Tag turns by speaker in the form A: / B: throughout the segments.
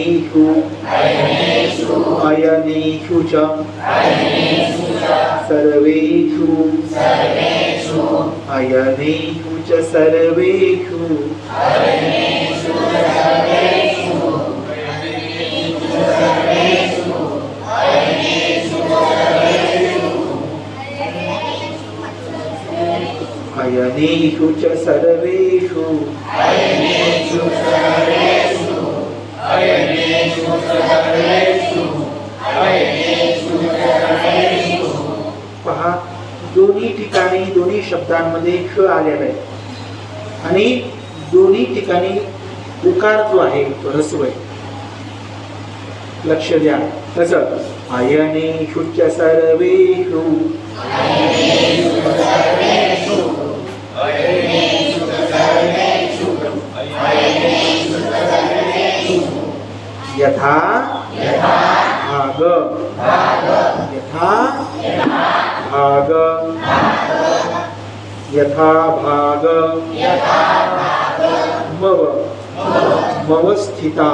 A: अयनेषु अयनेषु च। सर्वेषु। अयनेषु च सर्वेषु। अयनेषु च सर्वेषु। पहा दोन्ही ठिकाणी दोन्ही शब्दांमध्ये ख आलेला आहे. आणि दोन्ही ठिकाणी उकार जो आहे तो ह्रस्व आहे. लक्ष द्या. तस आयने च सर्वेषु. यथा भाग. यथा भाग. यथा भाग मव. मव स्थिता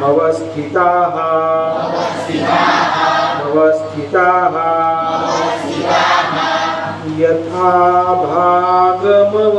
A: मव स्थिताः मव स्थिताः यथा भागमव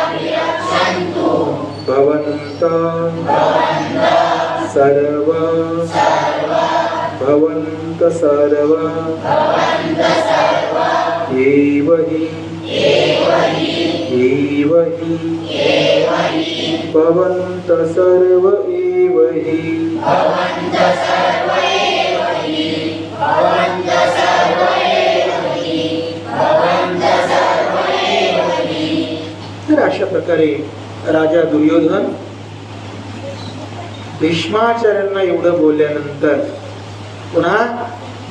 A: भवन्त। सर्व। भवन्त सर्व। एव हि। एव हि। भवन्त सर्व एव हि। तर अशा प्रकारे राजा दुर्योधन भीष्माचार्यांना एवढं बोलल्यानंतर पुन्हा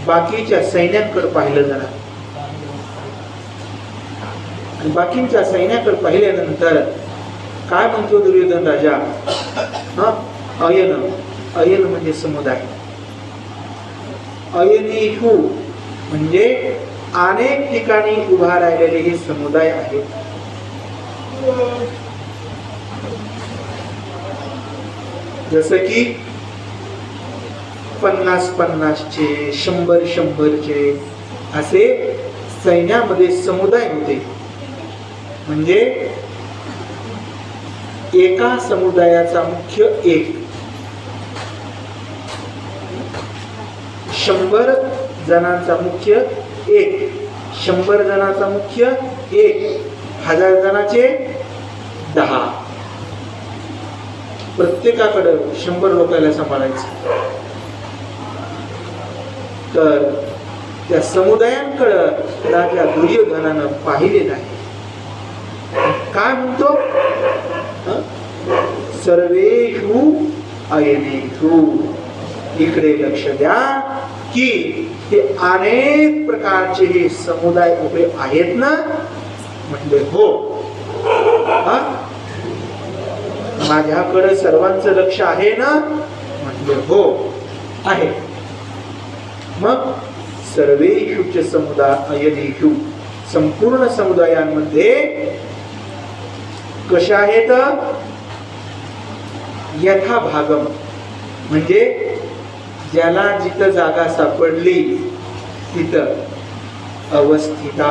A: बाकीच्या सैन्याकडे पाहिलं जरा. आणि बाकीच्या सैन्याकडे पाहिल्यानंतर काय म्हणतो दुर्योधन राजा? हा अयन. अयन म्हणजे समुदाय. अयनी हू म्हणजे अनेक ठिकाणी उभा राहिलेले हे समुदाय आहेत. जसं की पन्नास पन्नासचे शंभर शंभरचे असे सैन्यामध्ये समुदाय होते. म्हणजे एका समुदायाचा मुख्य एक शंभर जणांचा मुख्य एक शंभर जणांचा मुख्य एक हजार जणाचे दहा. प्रत्येकाकडं शंभर लोकांना सांभाळायचं. तर त्या समुदायांकडं राजा दुर्योधनानं पाहिले नाही काय म्हणतो? हं? सर्वेषु अयनेषु. इकडे लक्ष द्या की हे अनेक प्रकारचे हे समुदाय उभे आहेत ना? म्हणजे हो. हा? माझ्याकडे सर्वांचं लक्ष आहे ना? म्हणजे हो आहे. मग सर्वेषु समुदाय अयनेषु संपूर्ण समुदायांमध्ये कशा आहेत? यथा भागम म्हणजे ज्याला जिथं जागा सापडली तिथं अवस्थिता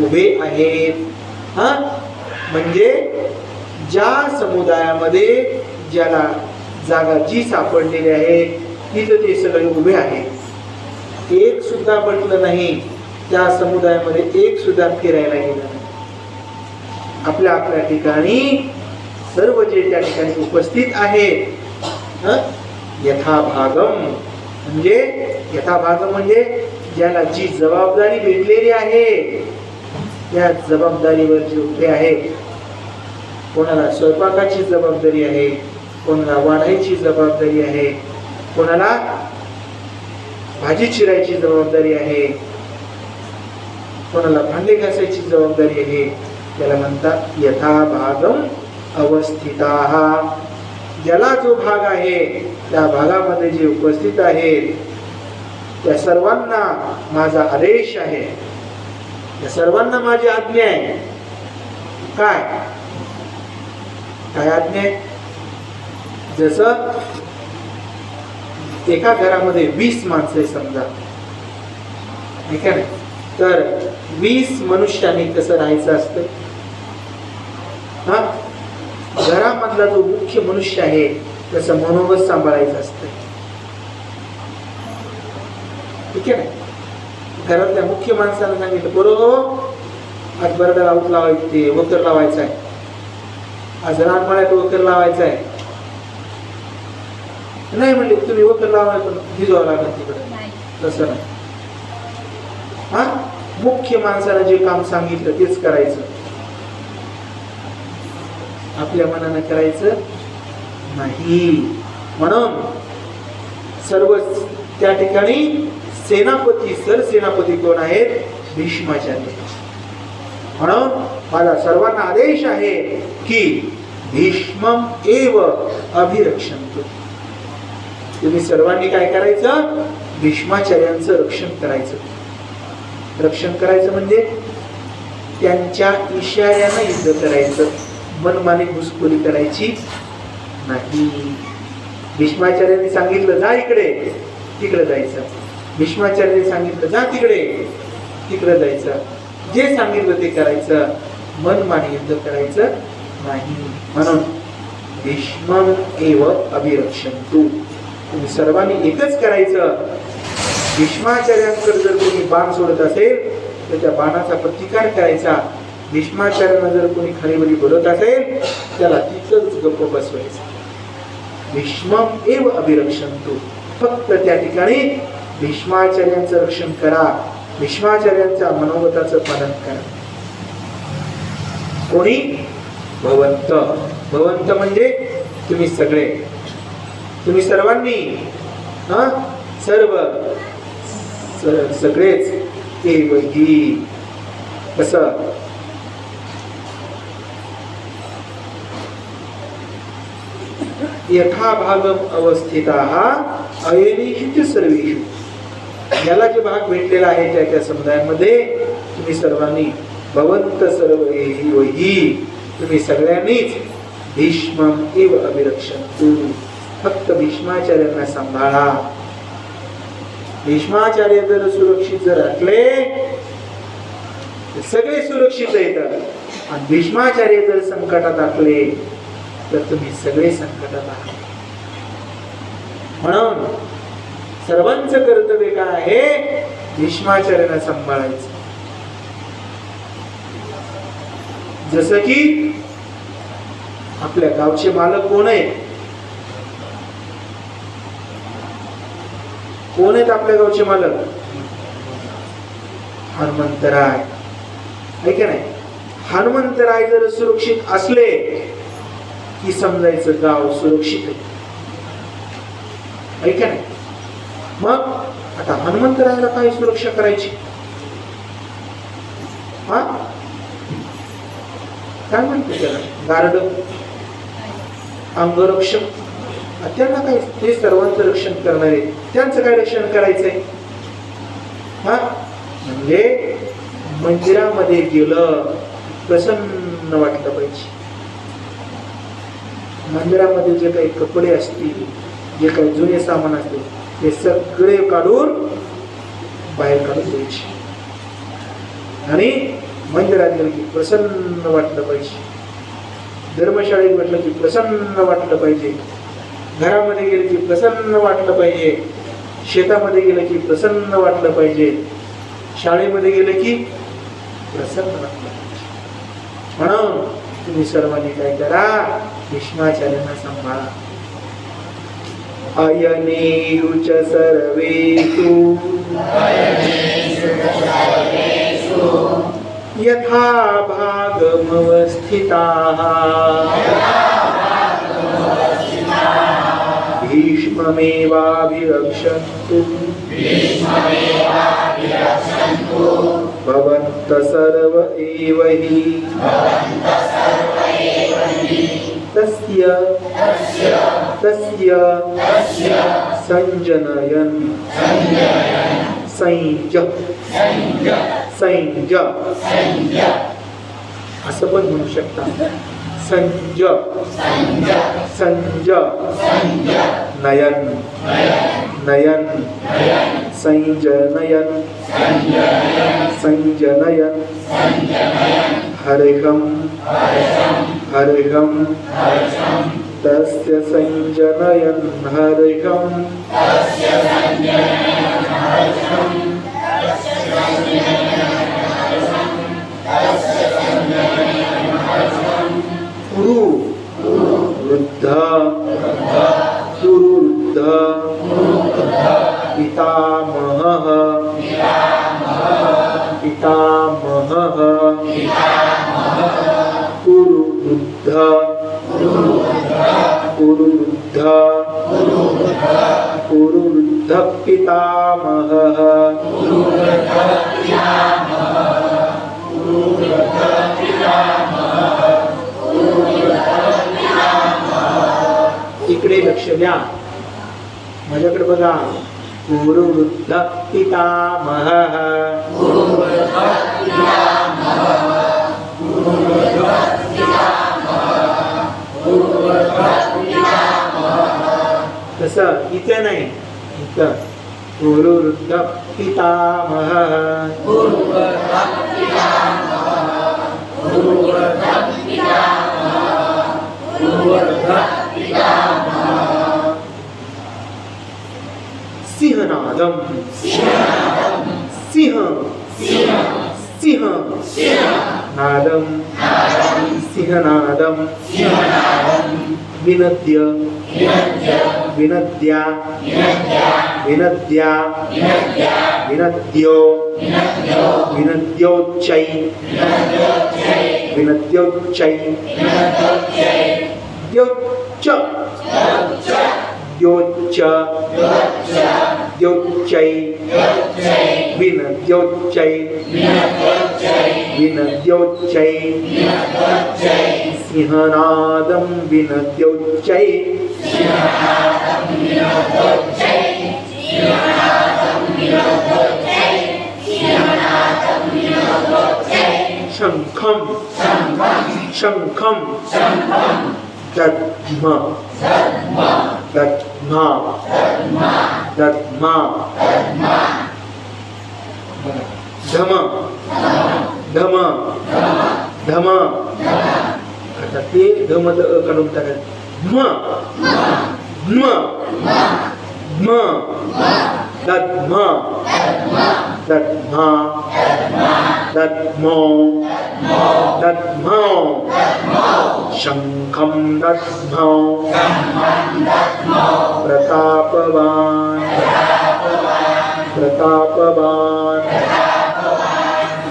A: उभे आहेत. हा? म्हणजे ज्या समुदायामध्ये ज्याला जागा जी सापडलेली आहे तिथं ते सगळे उभे आहेत. एक सुद्धा म्हटलं नाही त्या समुदायामध्ये एक सुद्धा फिरायला गेला नाही. आपल्या आपल्या ठिकाणी सर्व जे त्या ठिकाणी उपस्थित आहेत हं? यथाभागम. म्हणजे यथाभागम म्हणजे ज्याला जी जबाबदारी भेटलेली आहे त्या जबाबदारीवर जे उभे आहेत कोणाला स्वयंपाकाची जबाबदारी आहे कोणाला वाढायची जबाबदारी आहे कोणाला भाजी चिरायची जबाबदारी आहे कोणाला भांडे घासायची जबाबदारी आहे त्याला म्हणतात यथाभागम अवस्थिता. ज्याला जो भाग आहे त्या भागामध्ये जे उपस्थित आहेत त्या सर्वांना माझा आदेश आहे. त्या सर्वांना माझी आज्ञा आहे. काय? काय आज्ञा जसं एका घरामध्ये वीस माणसं आहे समजा. ठीक आहे ना? तर वीस मनुष्याने कसं राहायचं असतं. हा? घरामधला जो मुख्य मनुष्य आहे त्याचं मनोबत सांभाळायचं असतं. ठीक आहे ना? घरातल्या मुख्य माणसाला सांगितलं बरोबर आज बरं लावत लावायचं ते वकर लावायचं आहे. आज रानमाळ्यात वकर लावायचं आहे नाही म्हणले तुम्ही वकर लावायला पण भिजवावं लागेल तिकडे.
B: नाही.
A: तसं नाही. हा? मुख्य माणसानं जे काम सांगितलं तेच करायचं. आपल्या मनानं करायचं नाही. म्हणून सर्व त्या ठिकाणी सेनापती सरसेनापती कोण आहेत? भीष्माचार्य. म्हणून माझा सर्वांना आदेश आहे की भीष्मम एव अभिरक्षण तुम्ही सर्वांनी काय करायचं? भीष्माचार्यांचं रक्षण करायचं. रक्षण करायचं म्हणजे त्यांच्या इशाऱ्यानं युद्ध करायचं. मनमानी घुसखोरी करायची नाही. भीष्माचार्यांनी सांगितलं जा इकडे. तिकडे जायचं. भीष्माचार्यांनी सांगितलं जा तिकडे. तिकडे जायचं. जे सांगितलं ते करायचं. मनमानी युद्ध करायचं. नाही. म्हणून भीष्मम एव अभिरक्षण तू तुम्ही सर्वांनी एकच करायचं. भीष्माचार्यांकडे जर कोणी बाण सोडत असेल तर त्या बाणाचा प्रतिकार करायचा. भीष्माचार्यांना जर कोणी खरीबरी बोलत असेल त्याला तिथंच गप्प बसवायचं. भीष्मम एव अभिरक्षण तू फक्त त्या ठिकाणी भीष्माचार्यांचं रक्षण करा. भीष्माचार्यांच्या मनोगताचं पालन करा. कोणी भवंत. भवंत म्हणजे तुम्ही सगळे. तुम्ही सर्वांनी हा? सर्व. सगळेच. ते ही कसं यथाभागम अवस्थिता अयनेषु सर्वेषु. याला जे भाग भेटलेला आहे त्या त्या समुदायामध्ये तुम्ही सर्वांनी भवंत सर्व ही तुम्ही सगळ्यांनीच भीष्म एव अभिरक्षण तू फक्त भीष्माचार्यांना सांभाळा. भीष्माचार्य जर सुरक्षित जर असले सगळे सुरक्षित येतात. आणि भीष्माचार्य जर संकटात असले तर तुम्ही सगळे संकटात आहात. म्हणून सर्वांचं कर्तव्य काय आहे? भीष्माचार्यांना सांभाळायचं. जसं की आपल्या गावचे मालक कोण आहेत? कोण आहेत आपल्या गावचे मालक? हनुमंतराय आहे का नाही? हनुमंतराय जर सुरक्षित असले की समजायचं गाव सुरक्षित आहे? आहे का नाही? मग आता हनुमंतरायाला काय सुरक्षा करायची हा काय म्हणतो त्याला? गार्ड. अंगरक्षक. त्यांना काय? ते सर्वांचं रक्षण करणारे त्यांचं काय रक्षण करायचंय? हा? म्हणजे मंदिरामध्ये गेलं प्रसन्न वाटलं पाहिजे. मंदिरामध्ये जे काही कपडे असतील जे काही जुने सामान असतील ते सगळे काढून बाहेर काढून द्यायचे. आणि मंदिरात गेलं की प्रसन्न वाटलं पाहिजे. धर्मशाळेत म्हटलं की प्रसन्न वाटलं पाहिजे. घरामध्ये गेलं की प्रसन्न वाटलं पाहिजे. शेतामध्ये गेलं की प्रसन्न वाटलं पाहिजे. शाळेमध्ये गेलं की प्रसन्न वाटलं पाहिजे. म्हणून तुम्ही सर्वांनी काय करा भीष्माचार्यांना सांभाळा. अयनेयुच सर्वेषु. यथा भागमवस्थिताः। भीष्ममेवाभिरक्षन्तु। भवन्त सर्व एव हि। तस्य तस्य सञ्जनयन्। संज संज असं पण म्हणू शकता. संज संज नयन. नयन. संजनयन संजनयन हरिहं. हरिहं. तस्य संजनयन् हरिहं. लक्ष द्या माझ्याकडे बघा. गुरु वृद्ध पितामह. तस इथे नाही. इथं. कुरु वृद्ध पितामह. सिंह। सिंह। नादम सिंहनादम विनद्य। विनद्या। विनद्या। विनद्यो। विनद्योच्चै। विनद्योच्चै। द्योच्च யோச்ச யோச்சை வின யோச்சை வின யோச்சை சிஹநாதம் வின யோச்சை சங்கம் சங்கம் சங்கம் That தத்மா தத்மா தத்மா தம தம தம tapi dama da kanum takan ma ma. Ma. Ma, ma that ma, that ma, that ma. that ma Shankam that ma. Pratapavan, Pratapavan,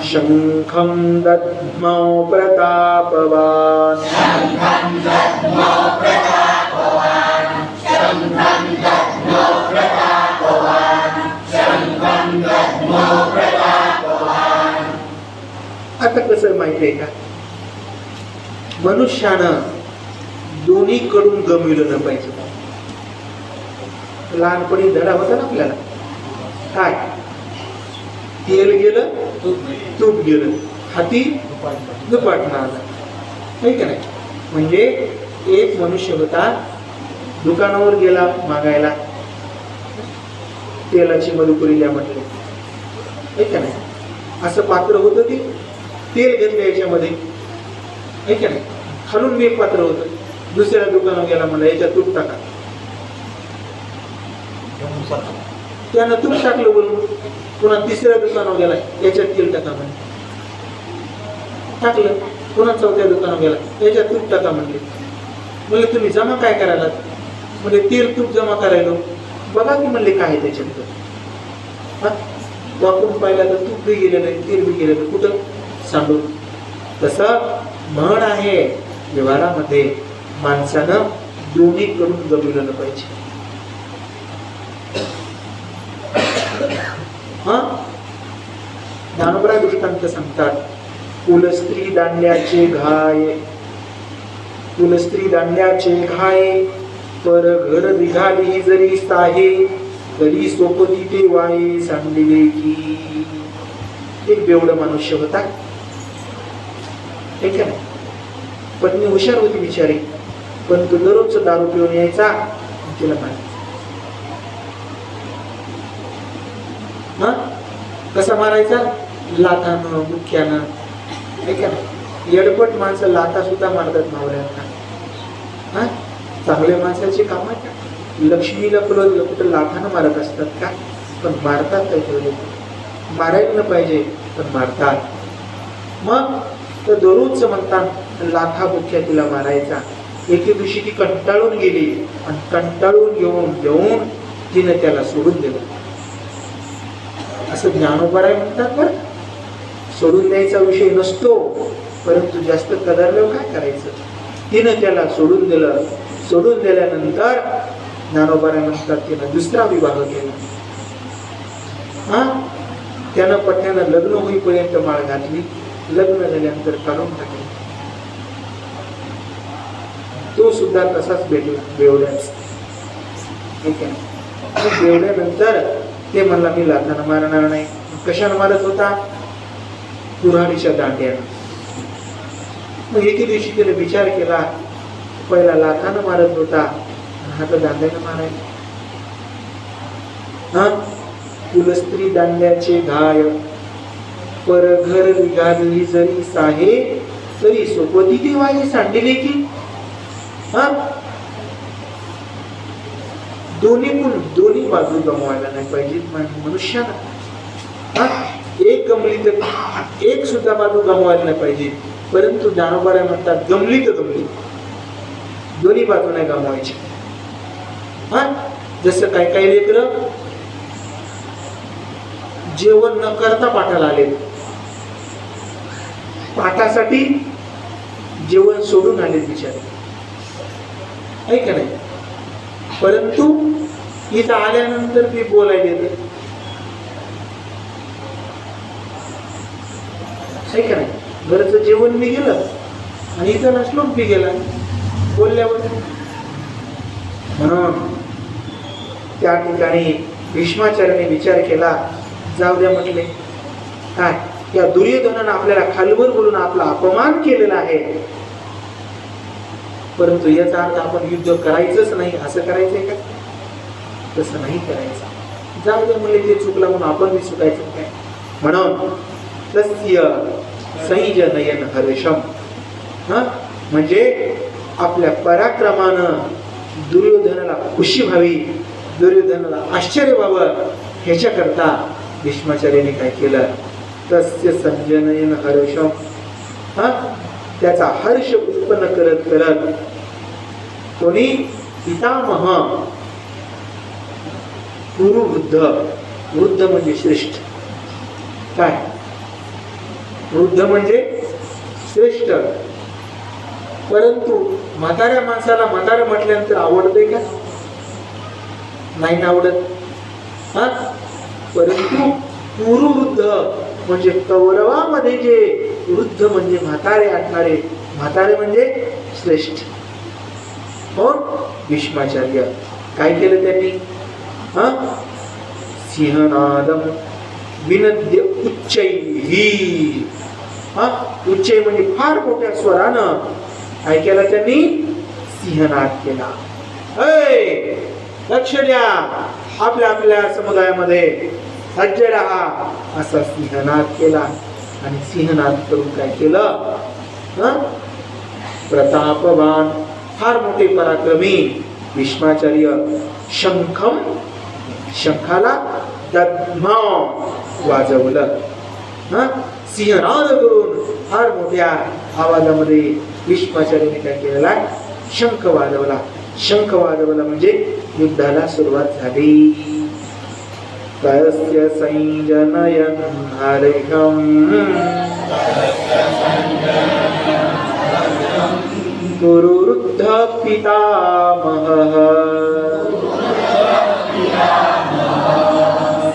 A: Shankam that mo, Pratapavan, Shankam that ma. Pratapavan, Shankam आता कसं माहिती आहे का? मनुष्यानं दोन्हीकडून गमविलं न पाहिजे लहानपणी धडा होता ना आपल्याला. काय? तेल गेलं तूप गेलं. हाती दुपाटणं आलं नाही का नाही? म्हणजे एक मनुष्य होता दुकानावर गेला मागायला. तेलाची मधुपुरी द्या म्हटले. नाही का नाही? असं पात्र होतं ते? तेल घेतलं याच्यामध्ये. आहे का खालून मी एक पात्र होतं. दुसऱ्या दुकानावर गेला म्हणलं याच्यात तूप टाका. त्यानं तूप टाकलं बोलून. पुन्हा तिसऱ्या दुकानावर गेला याच्यात तेल टाका म्हणले. टाकलं. पुन्हा चौथ्या दुकानावर गेला याच्यात तूप टाका म्हणले. म्हणजे तुम्ही जमा काय करायला? म्हणजे तेल तूप जमा करायलो. बघा की म्हणले काय आहे त्याच्यात हा? वापरून पाहिलं तर तूप बी गेलेलं आहे तेल बी गेलेलं कुठं? सांगू. तसं म्हण आहे व्यवहारामध्ये माणसानं दोन्ही करून जमलेलं पाहिजे. हा? ज्ञानोबरा दृष्टांत सांगतात कुलस्त्री दांड्याचे घाय कुलस्त्री दांड्याचे घाय पर घर निघाली जरी साहे तरी सोपती ते वाये सांगलेले की. एक बेवड मनुष्य होता. ठीक आहे. पत्नी हुशार होती बिचारी. पण तो दररोज दारू पिऊन यायचा तिला मारायचा हा? कसा मारायचा? लाथानं मुख्यानं. ठीक आहे येडपट माणसं लाथा सुद्धा मारतात नवऱ्यांना. हा? चांगल्या माणसाची काम आहे का? लक्ष्मीला फुलं कुठं लाथानं मारत असतात का? पण मारतात काही मारायला पाहिजे पण मारतात. मग? तर दररोज म्हणतात लाथा मुख्या तिला मारायचा. एके दिवशी ती कंटाळून गेली आणि कंटाळून येऊन येऊन तिने त्याला सोडून दिलं. असं ज्ञानोपराय म्हणतात बरं. सोडून द्यायचा विषय नसतो परंतु जास्त कदरलं काय करायचं? तिनं त्याला सोडून दिलं. सोडून दिल्यानंतर ज्ञानोबराय म्हणतात तिनं दुसरा विवाह केला. हा? त्यानं पठ्यानं लग्न होईपर्यंत माळ घातली. लग्न झाल्यानंतर काढून टाकले. तो सुद्धा तसाच भेटला बेवड्या. बेवड्यानंतर ते म्हणला मी लाथानं मारणार नाही. कशानं मारत होता? कुऱ्हाडीच्या दांड्यानं. मग एके दिवशी त्याने विचार केला पहिला लाथानं मारत होता हा तर दांड्यानं मारायला हा? कुलस्त्री दांड्याचे घाय. पर घर निघाली जरी साहे तरी सोपती देवाई सांडले की हा? दोन्ही पण दोन्ही बाजू गमवायला नाही पाहिजे मनुष्याला. हा? एक गमली तर एक सुद्धा बाजू गमवायला नाही पाहिजे. परंतु ज्ञानोबाऱ्या म्हणतात गमली तर गमली. दोन्ही बाजू नाही गमवायची. हा? जसं काय काही लेकर जेवण न करता पाठाला आले पाठासाठी जेवण सोडून आले बिचारे आहे का नाही? परंतु इथं आल्यानंतर मी बोलायला येते. आहे का नाही? घरचं जेवण मी गेलं आणि इथं नसलो मी गेला. बोलल्यावर म्हणून त्या ठिकाणी भीष्माचार्याने विचार केला जाऊ द्या म्हटले. काय? या दुर्योधनानं आपल्याला खालवर बोलून आपला अपमान केलेला आहे. परंतु याचा अर्थ आपण युद्ध करायचंच नाही असं करायचंय का? तसं नाही करायचं. जाऊ दे म्हणले ते चुकला म्हणून आपण बी चुकायचं काय? म्हणून तस्य संयज नयन हर्षम. हा? म्हणजे आपल्या पराक्रमानं दुर्योधनाला खुशी व्हावी दुर्योधनाला आश्चर्य व्हावं. ह्याच्याकरता भीष्माचार्याने काय केलं? तस्य संजनयन हर्षम। हा? त्याचा हर्ष उत्पन्न करत करत कोणी? पितामह। गुरु वृद्ध। वृद्ध म्हणजे श्रेष्ठ। काय? वृद्ध म्हणजे श्रेष्ठ। परंतु म्हाताऱ्या माणसाला म्हाताऱ्या म्हटल्यानंतर आवडते का? नाही ना आवडत. हा? परंतु कुरुवृद्ध म्हणजे कौरवामध्ये जे वृद्ध म्हणजे म्हातारे आणणारे म्हातारे म्हणजे श्रेष्ठ. कोण? भीष्माचार्य. काय केलं त्यांनी? हा? सिंहनादम विनद्य उच्चैही हा? उच्चै म्हणजे फार मोठ्या स्वरानं काय केलं त्यांनी? सिंहनाद केला. लक्ष द्या. आपल्या आपल्या समुदायामध्ये सज्ज राहा असा सिंहनाद केला आणि सिंहनाद करून काय केलं? प्रतापवान फार मोठे पराक्रमी भीष्माचार्य शंखम शंखाला दद्मा वाजवलं. हं? सिंहनाद करून फार मोठ्या आवाजामध्ये भीष्माचार्याने काय केलेला आहे? शंख वाजवला. शंख वाजवला म्हणजे युद्धाला सुरुवात झाली. कस्य संजनयन् हरिहम्। गुरुरुद्ध पितामहः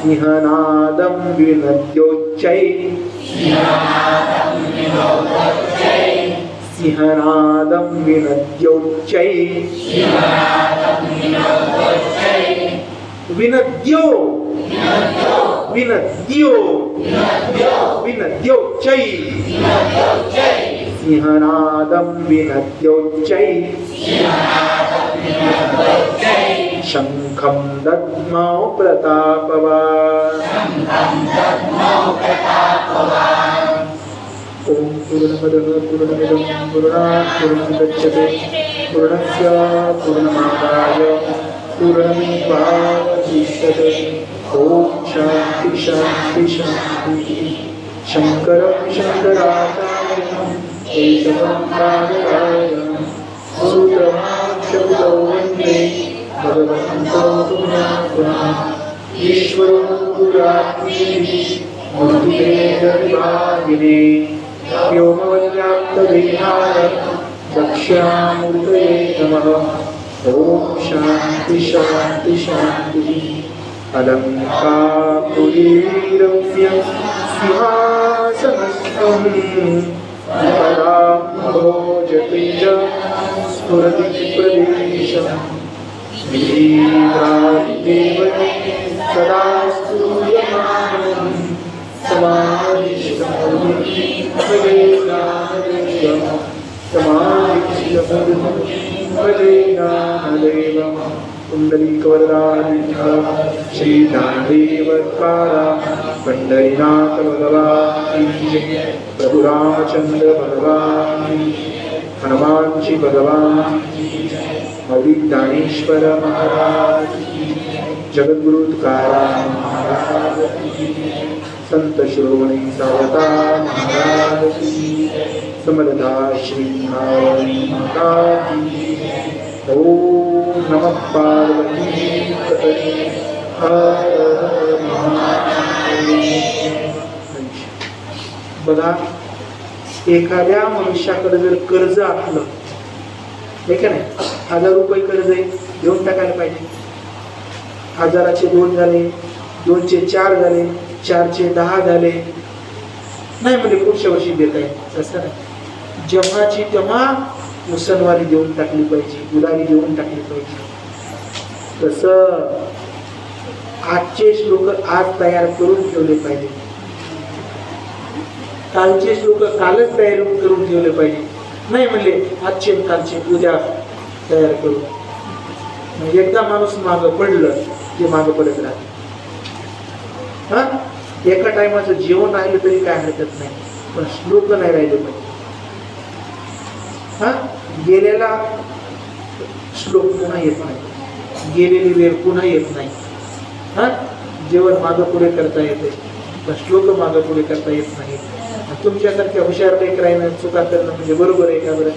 A: सिंहनादं विनद्योच्चै सिंहनादं विनद्योच्चै विनद्यो विनद्यो विनद्योच्चै सिंहनादं विनद्योच्चै शङ्खं दद्मौ प्रतापवान् ॐ पूर्णमदः पूर्णमिदं पूर्णात् पूर्णमुदच्यते पूर्णस्य पूर्णमादाय पूर्णमेवावशिष्यते ॐ शान्ति शान्ति शान्तिः शङ्करं शङ्कराचार्यं केशवं बादरायणं वन्दे भगवन्तो पुनः ईश्वरो गुरात्मेः मूर्तिभेदविभागिने व्योमवज्राप्तदेहाय दक्षिणामूर्तये नमः ॐ शान्ति शान्ति शान्तिः अलङ्कापुरीरम्यं सिंहासनस्थं पदां च स्फुरति प्रदेशम् ीरादिदेवने सदा स्तूयमानं समाधिष्टमुनि भजे ज्ञानदेवं समाधिष्टमुनि भजे ज्ञानदेवं पुण्डरीकवरदारिः श्रीनादेवकारा पण्डरीनाथ भगवान् प्रभु रामचन्द्र भगवान् हनुमान भगवान मौली ज्ञानेश्वर महाराज जगद्गुरु तुकाराम महाराज संत श्रोमणी सावता महाराज समरदा श्री नारायण ओम नमः पार्वती बघा एखाद्या मनुष्याकडे जर कर्ज असलं हे का नाही? हजार रुपये कर्ज आहे देऊन टाकायला पाहिजे. हजाराचे दोन झाले दोनचे चार झाले चारचे दहा झाले. नाही म्हणजे पुढच्या वर्षी देत आहे असं नाही. जेव्हाची तेव्हा मुसलवारी देऊन टाकली पाहिजे. उदारी देऊन टाकली पाहिजे. तसं आजचे श्लोक आज तयार करून ठेवले पाहिजे. कालचे श्लोक कालच तयार करून ठेवले पाहिजे. नाही म्हणले आजचे कालचे उद्या तयार करू. एकदा माणूस मागं पडलं की मागं पडत राहते. हा? एका टायमाचं जेवण राहिलं तरी काय हरकत नाही पण श्लोक नाही राहिले पाहिजे. हा? गेलेला श्लोक पुन्हा येत नाही. गेलेली वेळ पुन्हा येत नाही. हा? जेवण मागं पुढे करता येते. पण श्लोक मागं पुढे करता येत नाही. तुमच्यासारख्या हुशार लेकरांना चुका करणं म्हणजे बरोबर आहे का बरं?